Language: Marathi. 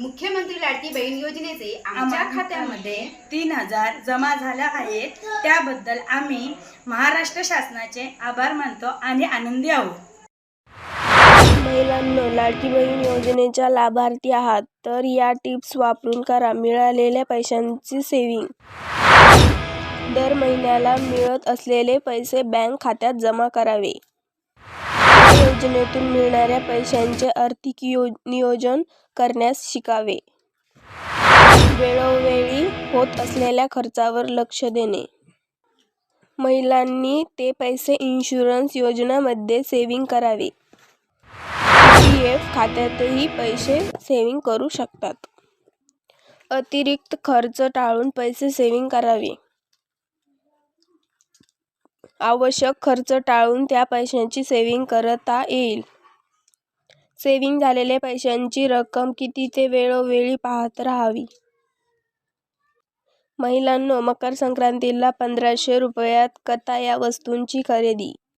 मुख्यमंत्री लाडकी बहीण योजनेचे आमच्या खात्यामध्ये तीन हजार जमा झाल्या आहेत. त्याबद्दल आम्ही महाराष्ट्र शासनाचे आभार मानतो आणि आनंदी आहोत. महिलांनो लाडकी बहीण योजनेच्या लाभार्थी आहात तर या टिप्स वापरून करा. मिळालेल्या पैशांची सेविंग दर महिन्याला मिळत असलेले पैसे बँक खात्यात जमा करावे. या योजनेतून मिळणाऱ्या पैशांचे आर्थिक यो नियोजन करण्यास शिकावे. वेळोवेळी होत असलेल्या खर्चावर लक्ष देणे. महिलांनी ते पैसे इन्शुरन्स योजनामध्ये सेविंग करावे. पी एफ खात्यातही पैसे सेविंग करू शकतात. अतिरिक्त खर्च टाळून पैसे सेविंग करावे. आवश्यक खर्च टाळून त्या पैशाची सेविंग करता येईल. सेविंग झालेल्या पैशांची रक्कम किती ते वेळोवेळी पाहत राहावी. महिलांनो मकर संक्रांतीला पंधराशे रुपयात कथा या वस्तूंची खरेदी.